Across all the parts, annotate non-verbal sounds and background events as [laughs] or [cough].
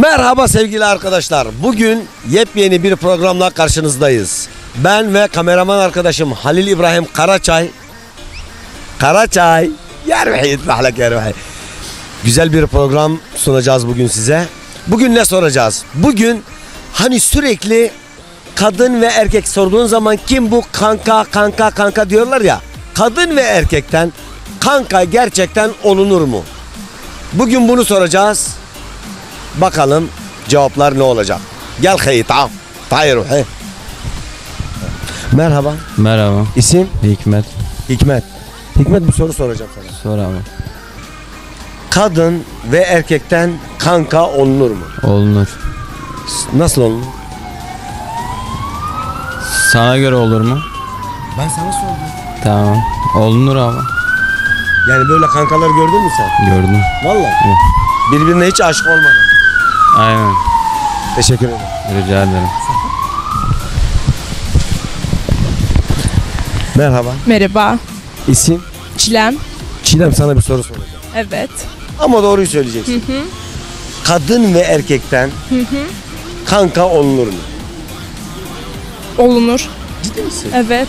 Merhaba sevgili arkadaşlar. Bugün yepyeni bir programla karşınızdayız. Ben ve kameraman arkadaşım Halil İbrahim Karaçay. Karaçay. Yervehi yitmahlek yervehi. Güzel bir program sunacağız bugün size. Bugün ne soracağız? Bugün hani sürekli kadın ve erkek sorduğun zaman kim bu kanka kanka kanka diyorlar ya. Kadın ve erkekten kanka gerçekten olunur mu? Bugün bunu soracağız. Bakalım cevaplar ne olacak? Gel hey tamam. Hayır he. Merhaba. Merhaba. İsim? Hikmet. Hikmet. Hikmet bir soru soracağım sana. Sor abi. Kadın ve erkekten kanka olunur mu? Olunur. Nasıl olunur? Sana göre olur mu? Ben sana sordum. Tamam. Olunur abi. Yani böyle kankalar gördün mü sen? Gördüm. Vallahi. Birbirine hiç aşık olmadan. Aynen. Teşekkür ederim. Rica ederim. Merhaba. Merhaba. İsim? Çilem. Çiğdem sana bir soru soracağım. Evet. Ama doğruyu söyleyeceksin. Kadın ve erkekten kanka olunur mu? Olunur. Ciddi misin? Evet.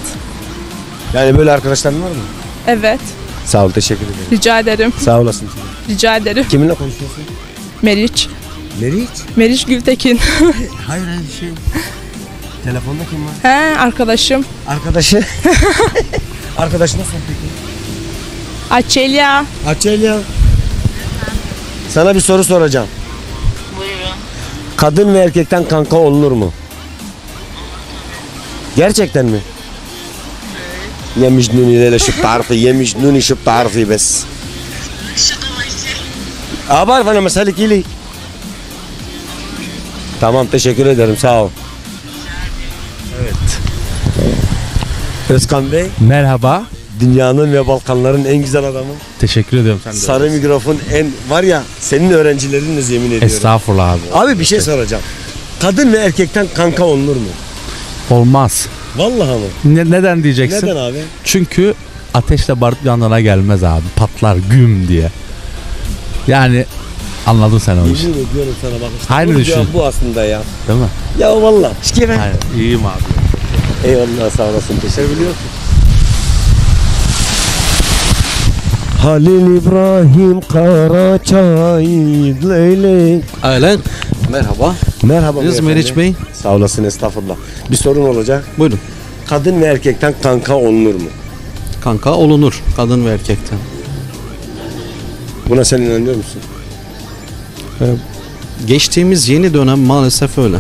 Yani böyle arkadaşların var mı? Evet. Sağ ol teşekkür ederim. Rica ederim. Sağ olasın. Rica ederim. Kiminle konuşuyorsun? Meriç. Meriç. Meriç Gültekin. [laughs] Hayır hayır şey. Telefonda kim var? He arkadaşım. Arkadaşı. [laughs] Arkadaşı nasıl peki? Açelya. Açelya. Sana bir soru soracağım. Buyurun. Kadın ve erkekten kanka olunur mu? Gerçekten mi? يا مجنوني لا لا شو بتعرفي يا مجنوني شو بتعرفي بس شو طلعتي؟ اه بعرف انا مسألك إلي Tamam teşekkür ederim sağ ol. Evet. Özkan Bey Merhaba. dünyanın ve Balkanların en güzel adamı. Teşekkür ediyorum sen de. Sarı mikrofon en var ya senin öğrencilerininiz yemin ediyorum. Estağfurullah abi. Abi bir şey soracağım. Kadın ve erkekten kanka olunur mu? Olmaz. Vallahi mı? Ne- neden diyeceksin? Neden abi? Çünkü ateşle barut yanına gelmez abi. Patlar güm diye. Yani anladın sen o işi. Yemin ediyorum sana bak. işte Aynı bu düşün. cevap Bu aslında ya. Değil mi? Ya vallahi. Şike ben. Aynen. İyiyim abi. Eyvallah sağ olasın. Teşekkür ediyorum. Halil İbrahim Karaçay Leylek. Aynen. Merhaba. Merhaba Biz beyefendi. Meriç Bey. Sağ olasın estağfurullah. Bir sorun olacak. Buyurun. Kadın ve erkekten kanka olunur mu? Kanka olunur. Kadın ve erkekten. Buna sen inanıyor musun? Geçtiğimiz yeni dönem maalesef öyle.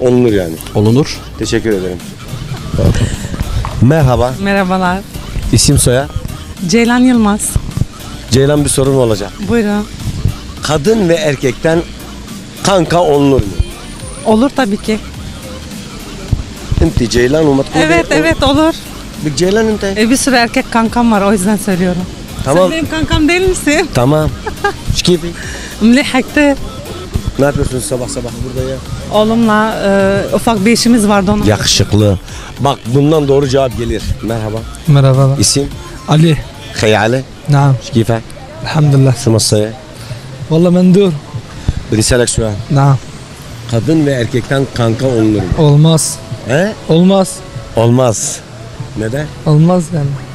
Olunur yani. Olunur. Teşekkür ederim. Merhaba. Merhabalar. İsim soyad. Ceylan Yılmaz. Ceylan bir sorun olacak. Buyurun. Kadın ve erkekten kanka olunur mu? Olur tabii ki. Inti Ceylan umat Evet evet olur. Bir Ceylan inti. E, bir sürü erkek kankam var o yüzden söylüyorum. Tamam. Sen benim kankam değil misin? Tamam. [laughs] Şükür. Mlih. Ne yapıyorsunuz sabah sabah burada ya? Oğlumla e, ufak bir işimiz vardı onun. Yakışıklı. Bak bundan doğru cevap gelir. Merhaba. Merhaba. İsim? Ali. Hey Ali. Naam. Şkife. Elhamdülillah. Şu masaya. Valla mendur. Risalek şu an. Naam. Kadın ve erkekten kanka olunur mu? Olmaz. He? Olmaz. Olmaz. Neden? Olmaz yani.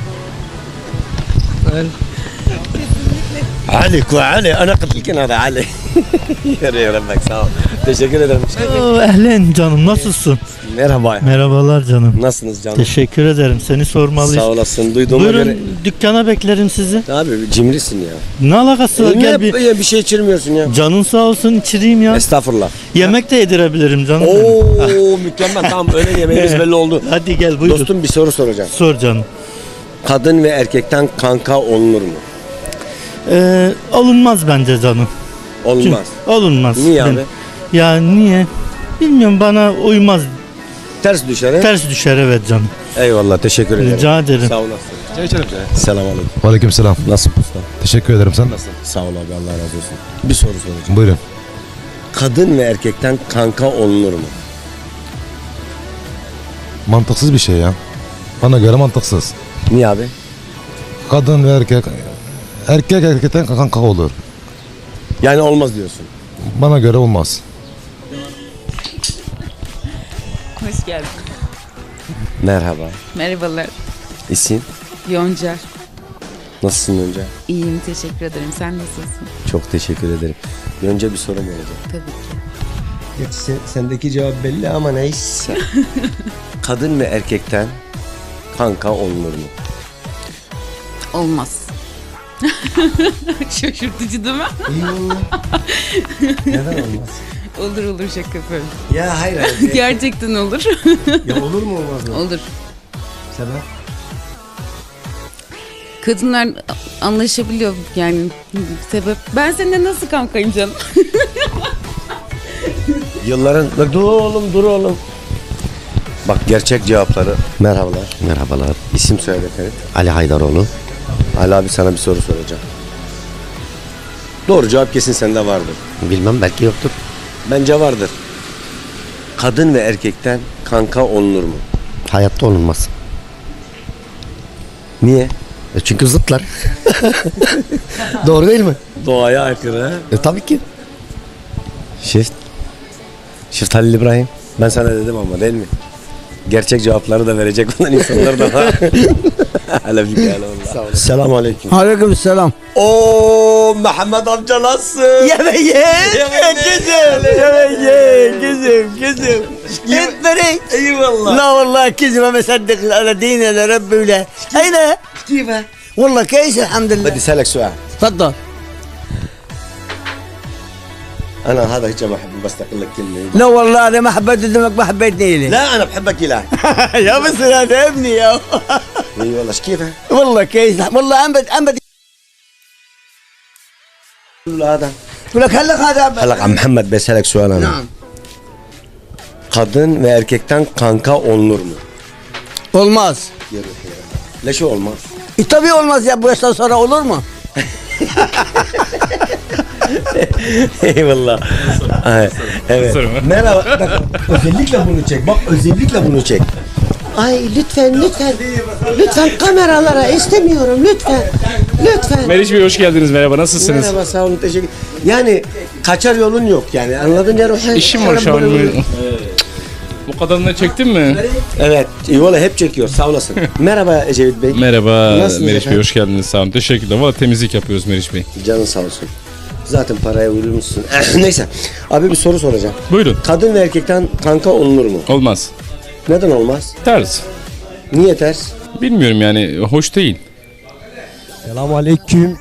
Ali ku Ali. Ana قلت هذا Ali. Yürü yürü bak sağ ol. Teşekkür ederim. Ehlen canım nasılsın? Merhaba. Merhabalar canım. Nasılsınız canım? Teşekkür ederim. Seni sormalıyız. Sağ olasın. Duyduğuma Buyurun göre. dükkana beklerim sizi. Abi cimrisin ya. Ne alakası var? E, Gel ne bir bir... bir şey içirmiyorsun ya. canın sağ olsun içireyim ya. Estağfurullah. Yemek de yedirebilirim canım. benim. Oo mükemmel. Tamam öyle yemeğimiz [laughs] belli oldu. Hadi gel buyur. Dostum bir soru soracağım. Sor canım. Kadın ve erkekten kanka olunur mu? Ee, alınmaz bence canım. Olmaz. Alınmaz. Niye Ben- abi? Ya niye? Bilmiyorum bana uymaz. Ters düşer he? Ters düşer evet canım. Eyvallah teşekkür ederim. Rica ederim. Sağ olasın. Çay içelim Selam aleyküm. Aleyküm selam. Nasıl usta? Teşekkür ederim. Sen Nasıl? Sağ ol abi Allah razı olsun. Bir soru soracağım. Buyurun. Kadın ve erkekten kanka olunur mu? Mantıksız bir şey ya. Bana göre mantıksız. Niye abi? Kadın ve erkek erkek erkekten kanka olur. Yani olmaz diyorsun. Bana göre olmaz. Hoş geldin. Merhaba. Merhabalar. İsim? Yonca. Nasılsın önce? İyiyim teşekkür ederim. Sen nasılsın? Çok teşekkür ederim. Önce bir sorum olacak. Tabii ki. Geç sen, sendeki cevap belli ama neyse. [laughs] Kadın ve erkekten kanka olunur mu? Olmaz. [laughs] Şaşırtıcı değil mi? Neden olmaz? olur olur şaka yapıyorum. Ya hayır hayır. [laughs] Gerçekten olur. ya olur mu olmaz mı? olur. Sebep? Kadınlar anlaşabiliyor yani sebep. Ben seninle nasıl kankayım canım? [laughs] Yılların... Bak, dur oğlum dur oğlum. Bak gerçek cevapları. Merhabalar. Merhabalar. İsim söyle efendim. Ali Haydaroğlu. Ali abi sana bir soru soracağım. Doğru cevap kesin sende vardır. Bilmem belki yoktur. Bence vardır. Kadın ve erkekten kanka olunur mu? Hayatta olunmaz. Niye? E çünkü zıtlar. [laughs] Doğru değil mi? Doğaya aykırı. E tabii ki. Shift. Shift Halil İbrahim. Ben sana dedim ama değil mi? Gerçek cevapları da verecek olan insanlar da var. [laughs] Hele fikir hele valla. Selamun aleyküm. Aleyküm selam. Oo Mehmet amca nasılsın? Yeme ye. Kızım. Yeme ye. Kızım. Kızım. Etmerik. Eyvallah. لا والله كذب ما مصدق على دين على ربي ولا اين كيف والله كويس الحمد لله بدي اسالك سؤال تفضل انا هذا هيك بحب بس اقول لك كلمه لا والله انا ما حبيت دمك ما حبيتني لي لا انا بحبك اله يا بس هذا ابني يا اي والله ايش كيفك؟ والله كويس والله امبد امبد هذا لك هلا هذا هلا عم محمد بسالك سؤال انا نعم Kadın ve erkekten kanka olunur mu? olmaz. Leşi olmaz. E tabii olmaz ya bu yaştan sonra olur mu? [laughs] Eyvallah. Ay, evet. Merhaba. Bak, özellikle bunu çek. Bak özellikle bunu çek. Ay lütfen lütfen. Lütfen kameralara istemiyorum lütfen. Lütfen. Meriç Bey hoş geldiniz. Merhaba nasılsınız? Merhaba sağ olun teşekkür Yani kaçar yolun yok yani anladın ya? İşim var şu an. Bu kadarını çektin mi? Evet iyi valla hep çekiyor sağ olasın. Merhaba Ecevit Bey. Merhaba Nasılsınız Meriç Bey efendim? hoş geldiniz. Sağ olun. Teşekkürler. Valla temizlik yapıyoruz Meriç Bey. Canın sağ olsun. Zaten paraya uyulmuşsun. [laughs] Neyse. Abi bir soru soracağım. Buyurun. Kadın ve erkekten kanka olunur mu? Olmaz. Neden olmaz? Ters. Niye ters? Bilmiyorum yani hoş değil. Selamun aleyküm.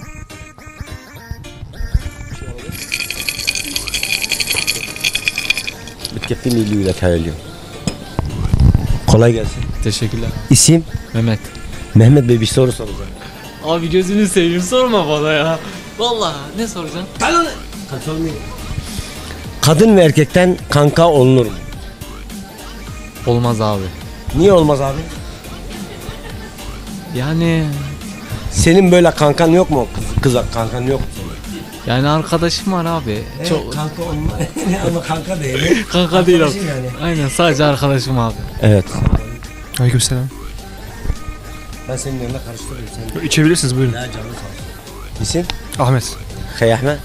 Bitkefil ile kayılıyorum. Kolay gelsin. Teşekkürler. İsim? Mehmet. Mehmet Bey bir soru soracağım. Abi gözünü seveyim sorma bana ya. Vallahi ne soracaksın? Kadın ve erkekten kanka olunur mu? Olmaz abi. Niye olmaz abi? Yani Senin böyle kankan yok mu? Kız, kız kankan yok mu? yani arkadaşım var abi. Çok kanka olmaz. [laughs] Ama kanka değil. [laughs] kanka değil abi. Arkadaşım yani. Aynen sadece arkadaşım abi. Evet. Aleykümselam. Ben senin yanına karıştırıyorum. Sen İçebilirsiniz buyurun. daha canlı sağ İsim? Ahmet. Hey Ahmet.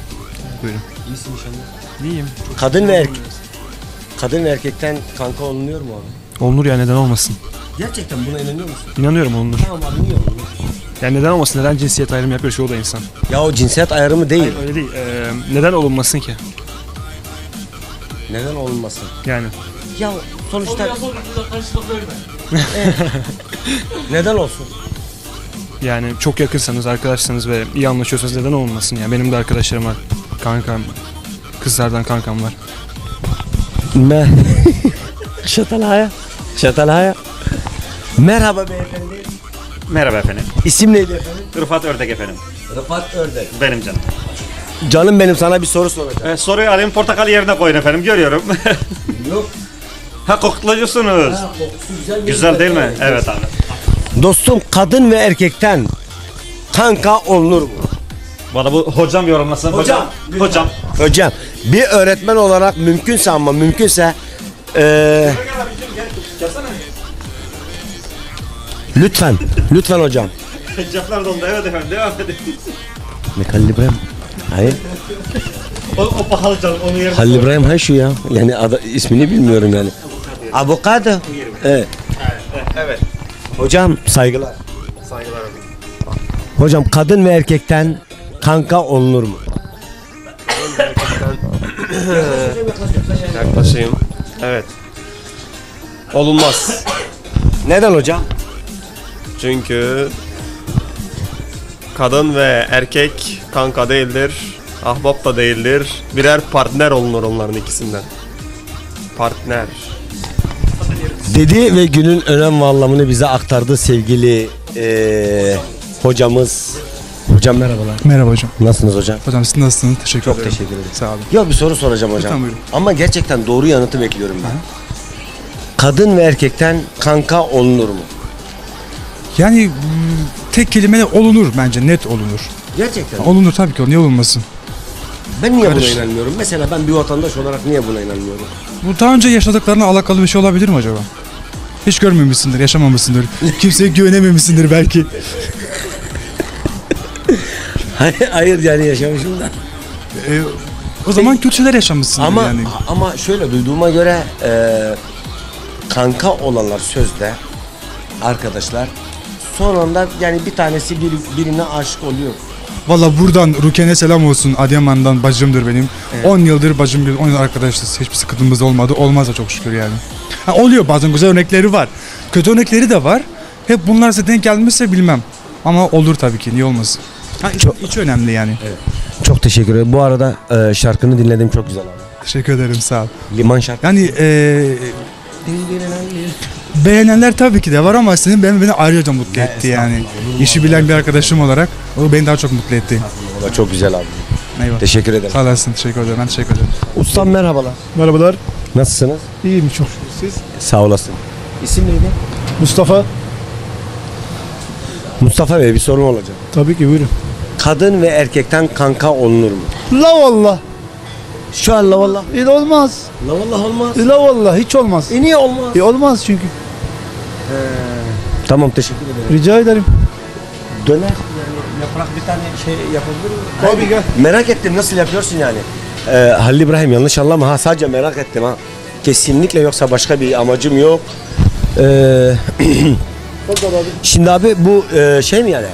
Buyurun. İyisin inşallah. İyiyim. Kadın ve erkek. Kadın ve erkekten kanka olunuyor mu abi? Olunur ya neden olmasın? Gerçekten buna inanıyor musun? İnanıyorum olunur. Tamam abi niye olmuyor? Yani neden olmasın? Neden cinsiyet ayrımı yapıyor şu da insan? Ya o cinsiyet ayrımı değil. öyle değil. Ee, neden olunmasın ki? Neden olunmasın? Yani. Ya sonuçta... Evet. [laughs] Neden olsun? Yani çok yakınsanız, arkadaşsanız ve iyi anlaşıyorsanız neden olmasın ya? Benim de arkadaşlarım var. Kankam, kızlardan kankam var. Me... [laughs] Şatalaya. Şatalaya. Merhaba beyefendi. Merhaba efendim. İsim neydi efendim? Rıfat Ördek efendim. Rıfat Ördek. Benim canım. Canım benim sana bir soru soracağım. E, soruyu alayım portakal yerine koyun efendim görüyorum. Yok. [laughs] ha koklucusunuz. Güzel değil mi? Evet abi. Dostum kadın ve erkekten kanka olunur mu? Valla bu hocam yorumlasın. Hocam, Hocam. Hocam bir öğretmen olarak mümkünse ama mümkünse eee lütfen lütfen hocam. Cepler doldu evet efendim devam edin. Mekalli İbrahim. Hayır. O, o pahalı canım onu yerine Halil İbrahim hay şu ya. Yani ada, ismini bilmiyorum yani. Avokado. Evet. Evet. Hocam saygılar. Saygılar. Hocam kadın ve erkekten kanka olunur mu? Yaklaşayım. [clears throat] Evet. Olunmaz. Neden hocam? Çünkü kadın ve erkek kanka değildir. Ahbap da değildir. Birer partner olunur onların ikisinden. Partner. Dedi ve günün önem ve anlamını bize aktardı sevgili eee, hocamız. Hocam merhabalar. Merhaba hocam. Nasılsınız hocam? Hocam siz nasılsınız? Teşekkür Çok ederim. teşekkür ederim. Sağ olun. Yok bir soru soracağım hocam. Lütfen buyurun. Ama gerçekten doğru yanıtı bekliyorum ben. Kadın ve erkekten kanka olunur mu? Yani tek kelimeyle olunur bence net olunur. Gerçekten. mi? Olunur tabii ki niye olunmasın? Ben niye Karış. buna inanmıyorum? Mesela ben bir vatandaş olarak niye buna inanmıyorum? Bu daha önce yaşadıklarına alakalı bir şey olabilir mi acaba? Hiç görmemişsindir, yaşamamışsındır. Kimseye güvenememişsindir belki. Hayır, hayır yani yaşamışım da. E, o zaman kötü şeyler yaşamışsındır Ama yani. ama şöyle duyduğuma göre e, kanka olanlar sözde arkadaşlar son anda yani bir tanesi bir, birine aşık oluyor. Valla buradan Ruken'e selam olsun. Adıyaman'dan bacımdır benim. 10 yıldır bacım, 10 yıl arkadaşız. Hiçbir sıkıntımız olmadı. Olmaz da çok şükür yani. Ha, oluyor bazen güzel örnekleri var. Kötü örnekleri de var. Hep bunlar size denk gelmişse bilmem. Ama olur tabii ki. Niye olmasın? Ha, iç, iç önemli yani. Çok teşekkür ederim. Bu arada e, şarkını dinledim çok güzel abi. Teşekkür ederim sağ ol. Liman şarkı. Yani e, beğenenler tabii ki de var ama senin benim beni ayrıca mutlu etti yani. İşi bilen bir arkadaşım olarak o beni daha çok mutlu etti. Valla çok güzel abi. Eyvallah. Teşekkür ederim. Sağ olasın. Teşekkür ederim. Ben teşekkür ederim. Ustam merhabalar. Merhabalar. Nasılsınız? İyiyim çok. Siz? Sağ olasın. İsim neydi? Mustafa. Mustafa Bey bir sorun olacak. Tabii ki buyurun. Kadın ve erkekten kanka olunur mu? La valla. Şu an la valla. E, olmaz. La valla olmaz. E, la valla hiç olmaz. E niye olmaz? E, olmaz çünkü. Tamam teşekkür ederim. Rica ederim. Döner yani yaprak bir tane şey yapabilir gel. Merak ettim nasıl yapıyorsun yani? Ee, Halil İbrahim yanlış anlama ha sadece merak ettim ha. Kesinlikle yoksa başka bir amacım yok. Ee, [clears throat] şimdi abi bu e, şey mi yani?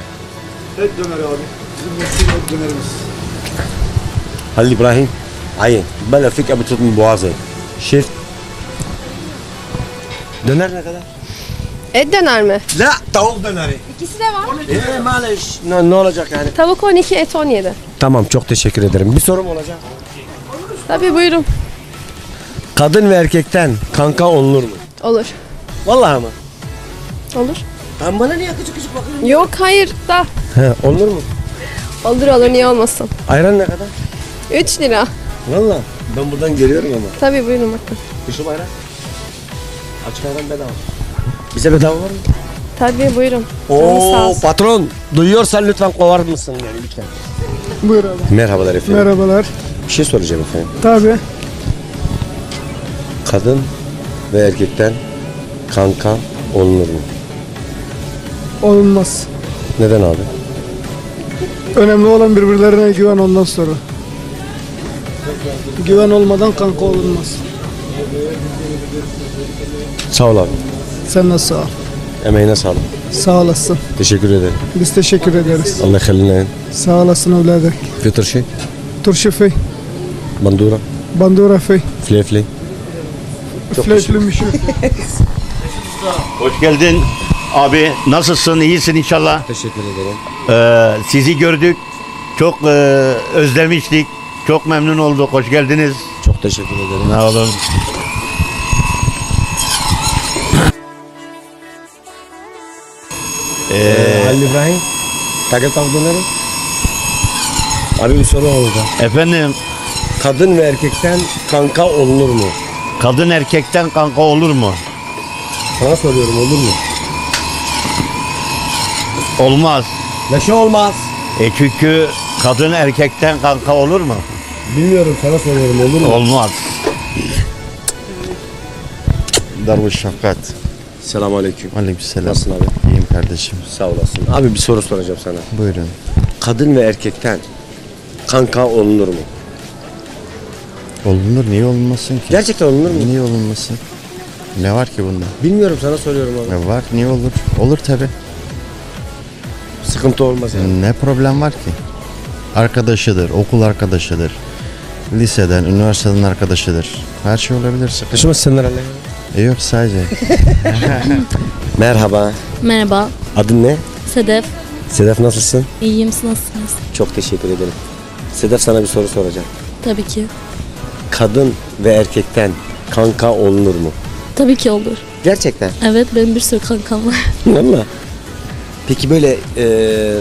Et döner abi. Bizim meşhur et dönerimiz. Halil İbrahim Hayır. Böyle fik abi tutun boğazı. Shift. Döner ne kadar? Et döner mi? La tavuk döneri. İkisi de var. Eee maalesef. Ne, ne olacak yani? Tavuk 12, et 17. Tamam çok teşekkür ederim. Bir sorum olacak. Tabii buyurun. Kadın ve erkekten kanka olunur mu? Olur. Vallahi mı? Olur. Lan bana niye küçük küçük bakıyorsun? Yok hayır da. He, olunur mu? Olur olur niye olmasın. Ayran ne kadar? 3 lira. Vallahi ben buradan geliyorum ama. Tabii buyurun bakın. Kışım ayran. Açık ayran bedava. Bize bedava var mı? Tabii buyurun. Canınız sağ Oo olsun. patron duyuyorsan lütfen kovar mısın yani lütfen. Buyur abi. Merhabalar efendim. Merhabalar. Bir şey soracağım efendim. Tabii. Kadın ve erkekten kanka olunur mu? Olmaz. Neden abi? Önemli olan birbirlerine güven ondan sonra. Güven olmadan kanka olunmaz. Sağ ol abi. Sen de sağ ol. Emeğine sağlık. Sağ olasın. Teşekkür ederim. Biz teşekkür ederiz. Allah haline. Sağ olasın evladım. Fıtır şey. Turşu fey. Bandura. Bandura fey. Flefli. Flefli müşür. Hoş geldin. Abi nasılsın? İyisin inşallah. Teşekkür ederim. Ee, sizi gördük. Çok e, özlemiştik. Çok memnun olduk. Hoş geldiniz. Çok teşekkür ederim. Ne olun. Ee, Halil İbrahim. Takıl tavuk döneri. Abi bir soru olacak. Efendim Kadın ve erkekten kanka olunur mu? kadın erkekten kanka olur mu? Sana soruyorum olur mu? Olmaz. Ne şey olmaz? E çünkü kadın erkekten kanka olur mu? Bilmiyorum sana soruyorum olur mu? Olmaz. Darbuş Şefkat. Selamun Aleyküm. Aleykümselam. Nasılsın abi? İyiyim kardeşim. Sağ olasın. Abi bir soru soracağım sana. Buyurun. Kadın ve erkekten kanka olunur mu? Olunur niye olunmasın ki? Gerçekten olunur mu? Niye olunmasın? Ne var ki bunda? Bilmiyorum sana soruyorum abi. Ne var niye olur? Olur tabi. Sıkıntı olmaz yani. Ne problem var ki? Arkadaşıdır, okul arkadaşıdır. Liseden, üniversiteden arkadaşıdır. Her şey olabilir. sıkıntı. Hele. E yok sadece. [laughs] Merhaba. Merhaba, Adın ne? Sedef. Sedef nasılsın? İyiyim, siz nasılsınız? Çok teşekkür ederim. Sedef sana bir soru soracağım. Tabii ki. Kadın ve erkekten kanka olunur mu? Tabii ki olur. Gerçekten. Evet, benim bir sürü kankam var. [laughs] Valla. Peki böyle eee,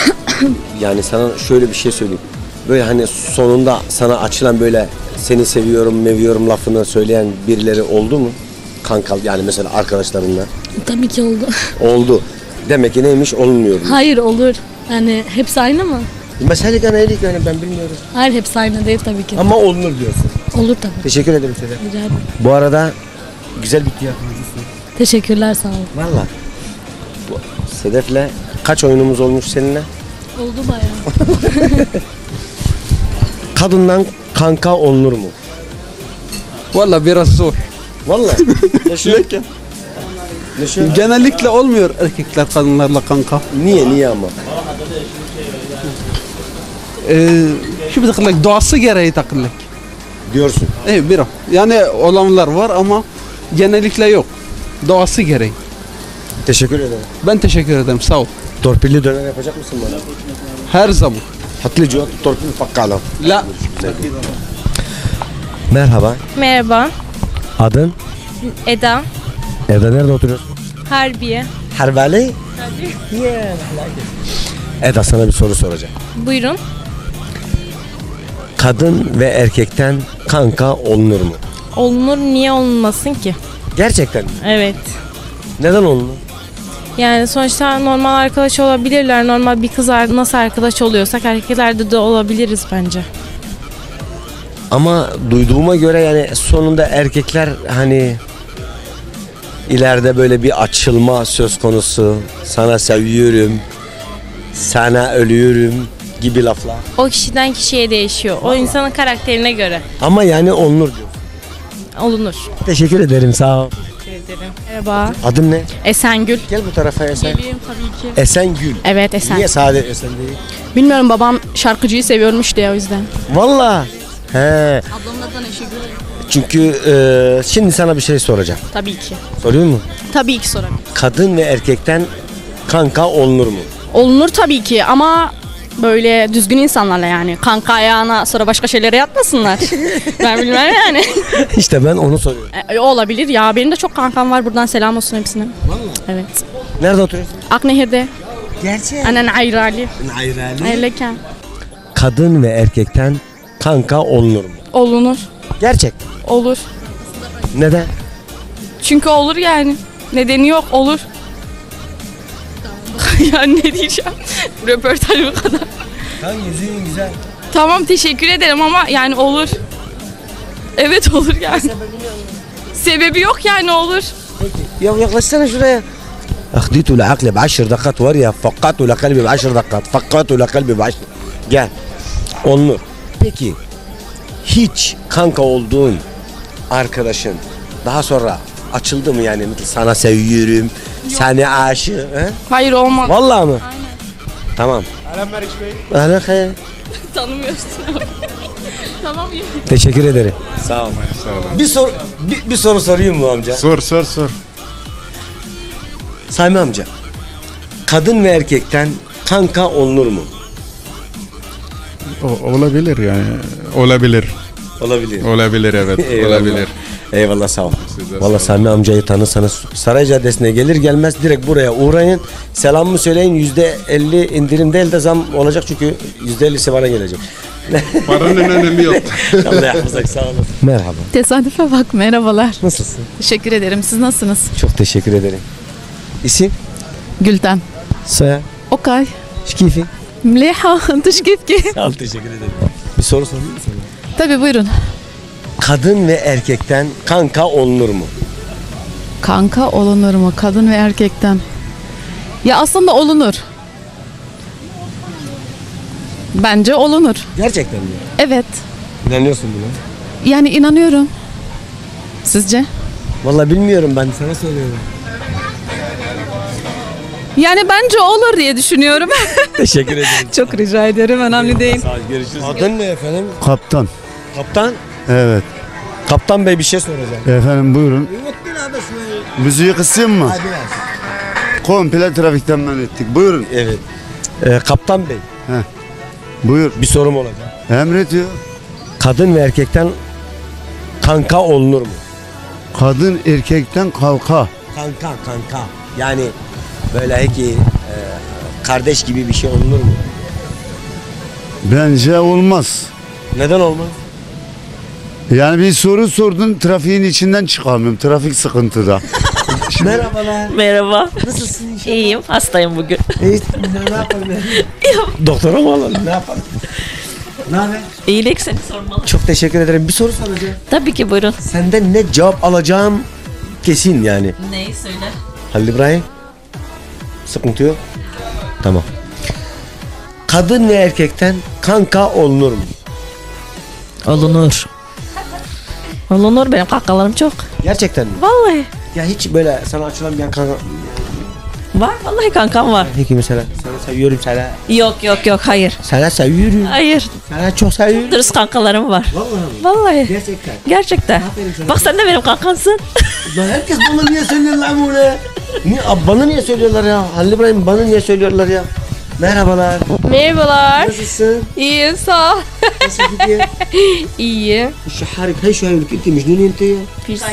[coughs] yani sana şöyle bir şey söyleyeyim. Böyle hani sonunda sana açılan böyle seni seviyorum, meviyorum lafını söyleyen birileri oldu mu? Kankal yani mesela arkadaşlarınla. Tabii ki oldu. [laughs] Oldu. Demek ki neymiş olmuyor. Hayır, olur. Yani hepsi aynı mı? Mesela yani yani ben bilmiyorum. Hayır, hepsi aynı değil tabii ki. Ama olunur diyorsun. Olur tabii. Teşekkür ederim Sedef. Rica ederim. Bu arada güzel bir kıyafetlisin. Teşekkürler, sağ olun. Valla. Sedef'le kaç oyunumuz olmuş seninle? Oldu bayağı. [laughs] Kadından kanka olunur mu? Valla biraz zor. Valla. [laughs] Genellikle olmuyor erkekler kadınlarla kanka. Niye niye ama? Ee, şu bir takıllık doğası gereği takıllık. Diyorsun. Evet bir. Yani olanlar var ama genellikle yok. Doğası gereği. Teşekkür ederim. Ben teşekkür ederim sağ ol. Torpilli döner yapacak mısın bana? Her zaman. Hatlı cevap torpil fakkala. La. Merhaba. Merhaba. Adın? Eda. Evde nerede oturuyorsun? Harbiye. Harvali. Eda sana bir soru soracağım. Buyurun. Kadın ve erkekten kanka olunur mu? Olunur niye olunmasın ki? Gerçekten mi? Evet. Neden olunur? Yani sonuçta normal arkadaş olabilirler. Normal bir kız nasıl arkadaş oluyorsak erkeklerde de olabiliriz bence. Ama duyduğuma göre yani sonunda erkekler hani ileride böyle bir açılma söz konusu. Sana seviyorum, sana ölüyorum gibi laflar. O kişiden kişiye değişiyor. O insanın karakterine göre Ama yani olunur diyor. olunur. Teşekkür ederim sağ ol. Ederim. Merhaba. Adın ne? Esengül. Gel bu tarafa Esen. Geleyim tabii ki. Esengül. Evet Esen. Niye sade Esen değil? Bilmiyorum babam şarkıcıyı seviyormuş diye o yüzden. Valla. He. Ablamın adı Neşegül. Çünkü e, şimdi sana bir şey soracağım. Tabii ki. Soruyor mu? Tabii ki sorabilirim. Kadın ve erkekten kanka olunur mu? Olunur tabii ki ama böyle düzgün insanlarla yani. Kanka ayağına sonra başka şeylere yatmasınlar. [laughs] ben bilmem yani. [laughs] işte ben onu soruyorum. E, olabilir ya. Benim de çok kankam var. Buradan selam olsun hepsine. Evet. Nerede oturuyorsun? Aknehir'de. Gerçek. Annen Ayrali. Ayrali. Ayrılırken. Kadın ve erkekten kanka olunur mu? Olunur. Gerçek. Olur. Neden? Çünkü olur yani. Nedeni yok. Olur. [laughs] yani ne diyeceğim? Röportaj bu kadar. Kan yüzüğün güzel. Tamam teşekkür ederim ama yani olur. Evet olur yani. Sebebi yok yani olur. Ya yaklaşsana şuraya. أخذت لعقلي بعشر دقات وريا فقعت لقلبي بعشر دقات فقعت لقلبي بعشر Gel. Onur. Peki hiç kanka olduğun arkadaşın daha sonra açıldı mı yani sana seviyorum, seni aşık. He? Hayır olmaz. Vallahi mı? Tamam. Ahlan hayır. [laughs] Tanımıyorsun. [laughs] tamam ya. Teşekkür ederim. Sağ ol. Bir soru bir, bir soru sorayım mı amca? Sor sor sor. Sami amca. Kadın ve erkekten kanka olunur mu? O, olabilir yani. Olabilir. Olabilir. Olabilir evet. [laughs] Olabilir. Eyvallah sağ ol. Size Valla Sami amcayı tanırsanız Saray Caddesi'ne gelir gelmez direkt buraya uğrayın. Selamımı söyleyin yüzde elli indirim değil de zam olacak çünkü yüzde ellisi bana gelecek. [laughs] Paranın önemi yok. [laughs] Allah yahfazak sağ olun. Merhaba. Tesadüfe bak merhabalar. Nasılsın? Teşekkür ederim. Siz nasılsınız? Çok teşekkür ederim. İsim? Gülten. Soya? Okay. Şkifi? Mliha. Dış [laughs] kif Sağ ol teşekkür ederim. Bir soru sorayım mı sana? Tabii buyurun. Kadın ve erkekten kanka olunur mu? Kanka olunur mu? Kadın ve erkekten. Ya aslında olunur. Bence olunur. Gerçekten mi? Evet. İnanıyorsun buna. Yani inanıyorum. Sizce? Vallahi bilmiyorum ben sana söylüyorum. Yani bence olur diye düşünüyorum. [laughs] Teşekkür ederim. Çok rica ederim. Önemli değil. Sağ ol, görüşürüz. Adın ne efendim? Kaptan. Kaptan. Evet. Kaptan Bey bir şey soracağım. Efendim buyurun. Müziği kısayım mı? Komple trafikten men ettik. Buyurun. Evet. Ee, Kaptan Bey. Heh. Buyur. Bir sorum olacak. Emrediyor. Kadın ve erkekten kanka olunur mu? Kadın erkekten kalka. Kanka kanka. Yani böyle ki e, kardeş gibi bir şey olunur mu? Bence olmaz. Neden olmaz? Yani bir soru sordun trafiğin içinden çıkamıyorum. Trafik sıkıntıda. [laughs] Merhabalar. Merhaba. Nasılsın? İyiyim. Hastayım bugün. İyi. Ne yapalım? [laughs] Doktora mı alalım? Ne yapalım? Ne haber? İyilik seni sormalı. Çok teşekkür ederim. Bir soru soracağım. Tabii ki buyurun. Senden ne cevap alacağım kesin yani. Neyi söyle? Halil İbrahim. Sıkıntı yok. Tamam. Kadın ve erkekten kanka olunur mu? Olunur. Olunur benim kankalarım çok. Gerçekten mi? Vallahi. Ya hiç böyle sana açılan bir kanka... Var vallahi kankam var. Peki mesela sana seviyorum sana. Yok yok yok hayır. Sana seviyorum. Hayır. Sana çok seviyorum. Dürüst kankalarım var. Vallahi mi? Vallahi. Gerçekten. Gerçekten. sana. Bak sen de benim kankansın. [laughs] Lan herkes bana niye söylüyorlar bunu? Niye, bana niye söylüyorlar ya? Halil İbrahim bana niye söylüyorlar ya? Merhabalar. Merhabalar. Nasılsın? İyiyim sağ ol. Nasıl gidiyor? [laughs] İyi. Şu harika şu an bir kötü müjde ne ente ya? Piercing.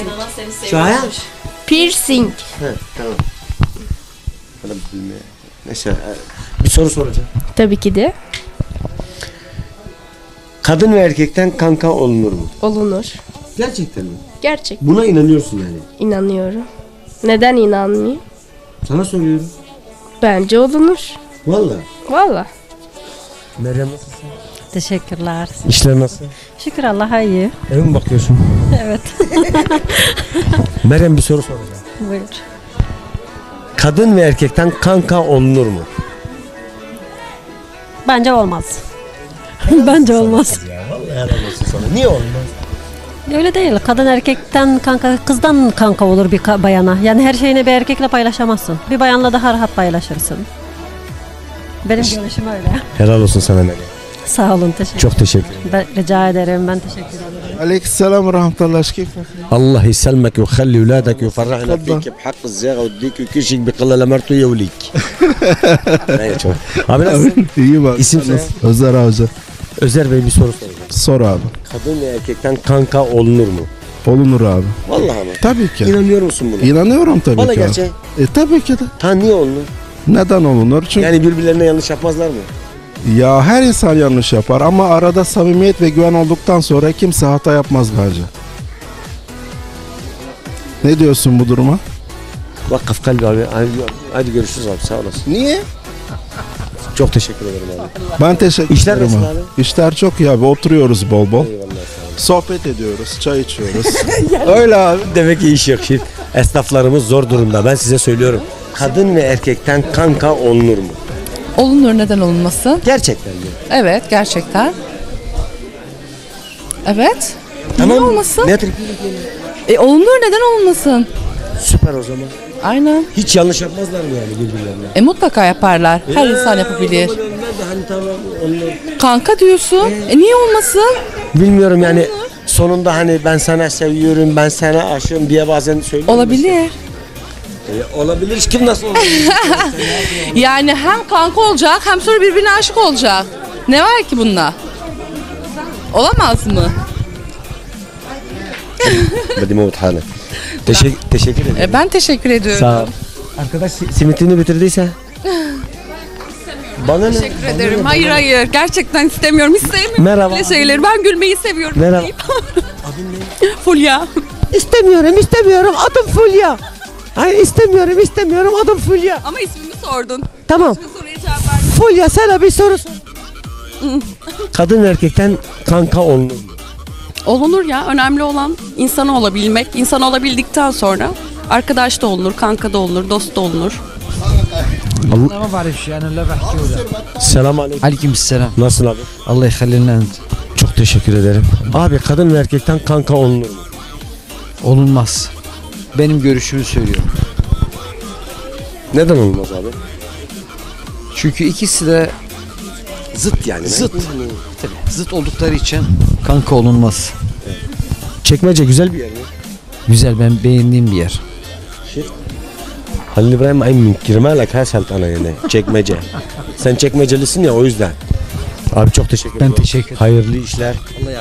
Kaynana. Piercing. He tamam. Bana bilmiyor. Neyse e, bir soru soracağım. Tabii ki de. Kadın ve erkekten kanka olunur mu? Olunur. Gerçekten mi? Gerçek. Buna inanıyorsun yani. İnanıyorum. Neden inanmayayım? Sana soruyorum. Bence olunur. Valla. Valla. Meryem nasılsın? Teşekkürler. İşler nasıl? Şükür Allah'a iyi. Eve mi bakıyorsun? [laughs] Evet. [laughs] Meryem bir soru soracağım. Buyur. Kadın ve erkekten kanka olunur mu? Bence olmaz. [laughs] Bence olmaz. Ya vallahi helal olsun sana. Niye olmaz? Öyle değil. Kadın erkekten kanka, kızdan kanka olur bir ka- bayana. Yani her şeyini bir erkekle paylaşamazsın. Bir bayanla daha rahat paylaşırsın. Benim görüşüm öyle. Helal olsun sana Meryem. Sağ olun. Teşekkür Çok teşekkür ederim. Ben rica ederim. Ben teşekkür ederim. عليك السلام ورحمة الله كيف الله يسلمك ويخلي اولادك ويفرحنا فيك بحق الزاغه ويديك ويكشك بقله لمرته يا وليك Evet, çok. Abi nasılsın? İyi bak. İsim ne? Özer Avcı. Özer Bey bir soru soracağım. Sor abi. Kadın ve erkekten kanka olunur mu? Olunur abi. Vallahi mi? Tabii ki. İnanıyor musun buna? İnanıyorum tabii Vallahi ki. abi. gerçek. E tabii ki de. Ta niye olunur? Neden olunur? Çünkü Yani birbirlerine yanlış yapmazlar mı? ya her insan yanlış yapar ama arada samimiyet ve güven olduktan sonra kimse hata yapmaz bence. Ne diyorsun bu duruma? Vakıf kalbi abi. Hadi, hadi görüşürüz abi sağ olasın. Niye? Çok teşekkür ederim abi. Ben teşekkür İşler ederim. nasıl abi. İşler çok iyi abi. Oturuyoruz bol bol. Eyvallah sağ olun. Sohbet ediyoruz. Çay içiyoruz. [laughs] Öyle abi. Demek ki iş yok. Şimdi esnaflarımız zor durumda. Ben size söylüyorum. Kadın ve erkekten kanka olunur mu? Olunur neden olunmasın? Gerçekten mi? Evet gerçekten. Evet. Niye olmasın? Ne E, olunur neden olmasın? Süper o zaman. Aynen. Hiç yanlış yapmazlar mı yani birbirlerine? E mutlaka yaparlar. Her Ya, insan yapabilir. o zaman onlar da Hani tamam onlar. Kanka diyorsun. E niye olmasın? Bilmiyorum yani sonunda hani ben sana seviyorum, ben sana aşığım diye bazen söylüyor Olabilir. E, olabilir. Kim nasıl olabilir? [laughs] Yani hem kanka olacak hem sonra birbirine aşık olacak. Ne var ki bunda? Olamaz mı? Hadi Mahmut Hanım. Teşekkür, teşekkür ederim. E ben teşekkür ediyorum. Sağ ol. Arkadaş si- simitini bitirdiyse. Bana ne? Teşekkür ederim. Hayır hayır. Gerçekten istemiyorum. Hiç sevmiyorum Merhaba. böyle şeyleri. Ben gülmeyi seviyorum. Merhaba. [laughs] Fulya. İstemiyorum, istemiyorum. Adım Fulya. Hayır istemiyorum, istemiyorum. Adım Fulya. Ama ismimi sordun. Tamam. Soruya cevap ver. Fulya sana bir soru sor. [laughs] Kadın ve erkekten kanka olunur mu? Olunur ya. Önemli olan insan olabilmek. İnsan olabildikten sonra arkadaş da olunur, kanka da olunur, dost da olunur. Allah- ما بعرف شيء انا لا بحكي ولا Selam aleyküm. عليكم السلام Nasılsın abi? الله يخلي لنا انت Çok teşekkür ederim. Abi kadın ve erkekten kanka olunur mu? Olunmaz. benim görüşümü söylüyorum. Neden olmaz abi? Çünkü ikisi de Zıt yani. zıt. Tabii, zıt oldukları için kanka olunmaz. Çekmece güzel bir yer mi? Güzel ben beğendiğim bir yer. Halil İbrahim ay minkirme lek her saltana yani. Çekmece. Sen çekmecelisin ya o yüzden. Abi çok teşekkür ederim. Ben teşekkür ederim. Hayırlı işler.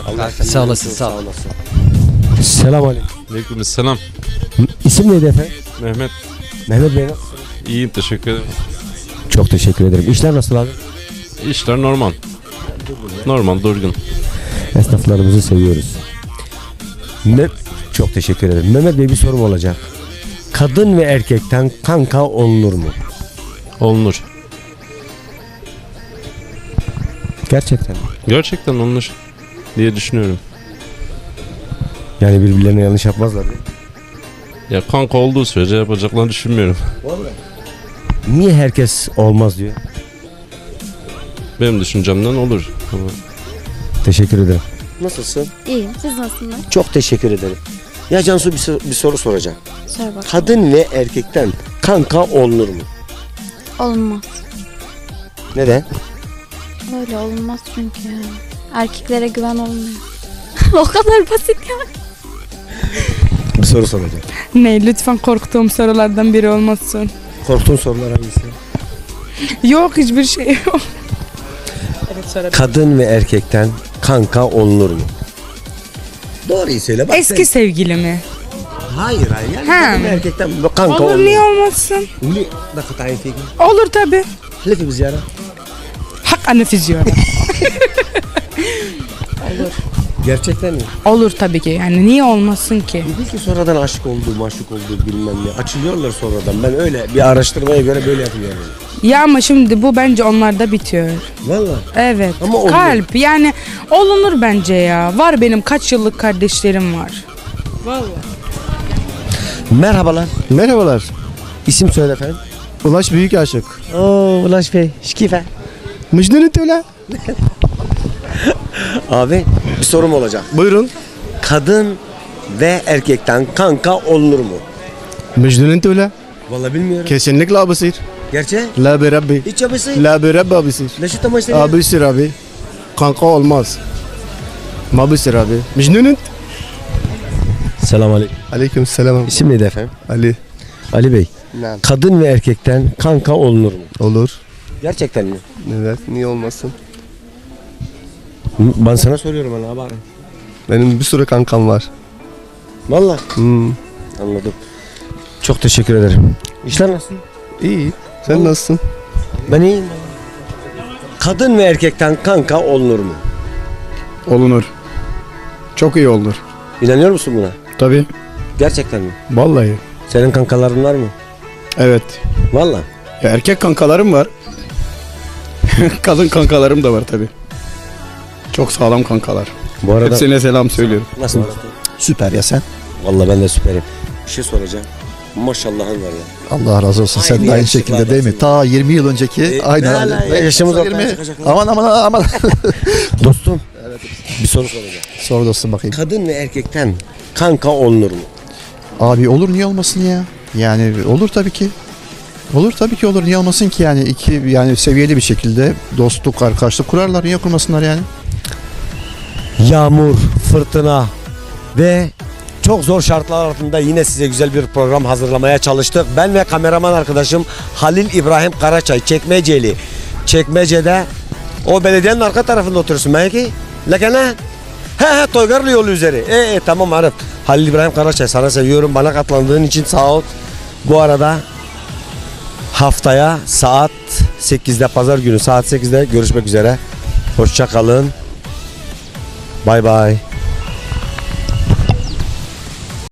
Allah Sağ olasın sağ ol. Selam aleyküm. Aleyküm selam. İsim neydi efendim? Mehmet. Mehmet Bey nasılsın? İyiyim teşekkür ederim. Çok teşekkür ederim. İşler nasıl abi? İşler normal. Normal durgun. Esnaflarımızı seviyoruz. Me- çok teşekkür ederim. Mehmet Bey bir sorum olacak. Kadın ve erkekten kanka olunur mu? Olunur. Gerçekten? Gerçekten olunur diye düşünüyorum. Yani birbirlerine yanlış yapmazlar değil mi? Ya kanka olduğu sürece yapacaklarını düşünmüyorum. Niye herkes olmaz diyor? Benim düşüncemden olur. Ama Teşekkür ederim. Nasılsın? İyiyim. Siz nasılsınız? Çok teşekkür ederim. Ya Cansu bir, sor- bir soru soracağım. Sor bakalım. Kadın ve erkekten kanka olunur mu? Olmaz. Neden? Öyle olmaz çünkü yani. Erkeklere güven olmuyor. [laughs] o kadar basit yani. Bir soru soracağım. Ne lütfen korktuğum sorulardan biri olmasın. Korktuğun sorular hangisi? Yok hiçbir şey yok. Kadın ve erkekten kanka olunur mu? Doğruyu söyle bak. Eski sevgili mi? Hayır hayır. Yani Ha. kadın ve erkekten kanka Olur olunur. niye olmasın? Niye? Dakika tayin fikri. Olur tabi. Hlefi biz yara. Hak anı fizyora. [laughs] Gerçekten mi? Olur tabii ki yani niye olmasın ki? Peki sonradan aşık oldu, maşuk oldu bilmem ne. Açılıyorlar sonradan. Ben öyle bir araştırmaya göre böyle yapıyorum. Ya ama şimdi bu bence onlarda bitiyor. Valla. Evet. Ama oluyor. Kalp yani olunur bence ya. Var benim kaç yıllık kardeşlerim var. Vallahi. Merhabalar. Merhabalar. İsim söyle efendim. Ulaş Büyük Aşık. Oo Ulaş Bey. Şkife. Mecnun'un töle. [laughs] Abi bir sorum olacak. Buyurun. Kadın ve erkekten kanka olunur mu? Mecnun'un töle. Vallahi bilmiyorum. Kesinlikle abisir. Gerçek? La bi Rabbi. Hiç abisi. La bi Rabbi abisir. Ne şu tamam işte. Abisir abi. Kanka olmaz. Mabisir abi. Mecnun'un. Selam aleyküm. Aleyküm selam. İsim neydi efendim? Ali. Ali Bey. Ne? Kadın ve erkekten kanka olunur mu? Olur. Gerçekten mi? Evet niye olmasın? Ben sana soruyorum hani abi. Benim bir sürü kankam var. Valla. Hmm. Anladım. Çok teşekkür ederim. İşler nasıl? İyi. Sen nasılsın? Ben iyiyim. Kadın ve erkekten kanka olunur mu? Olunur. Çok iyi olur. İnanıyor musun buna? Tabii. Gerçekten mi? Vallahi. Senin kankaların var mı? Evet. Valla. Ya erkek kankalarım var. [laughs] Kadın kankalarım da var tabii. Çok sağlam kankalar. Bu arada Hepsine selam söylüyorum. Nasıl? Süper ya sen. Valla ben de süperim. Bir şey soracağım. Maşallahın var ya. Allah razı olsun. Sen Aynı de aynı şekilde değil mi? Ta 20 yıl önceki E, aynı ne hali. Ve yaşımız ortaya 20. çıkacak lan. Aman aman aman. [laughs] Dostum. Bir soru soracağım. Sor dostum bakayım. Kadın ve erkekten kanka olunur mu? Abi olur niye olmasın ya? Yani olur tabii ki. Olur tabii ki olur. Niye olmasın ki yani iki yani seviyeli bir şekilde dostluk, arkadaşlık kurarlar. Niye kurmasınlar yani? Yağmur, fırtına ve çok zor şartlar altında yine size güzel bir program hazırlamaya çalıştık. Ben ve kameraman arkadaşım Halil İbrahim Karaçay Çekmeceli. Çekmece'de o belediyenin arka tarafında oturuyorsun belki. Lakin ha? He he Toygarlı yolu üzeri. E, e tamam Arif. Halil İbrahim Karaçay sana seviyorum. Bana katlandığın için sağ ol. Bu arada haftaya saat 8'de pazar günü saat 8'de görüşmek üzere. Hoşça kalın. Bye bye.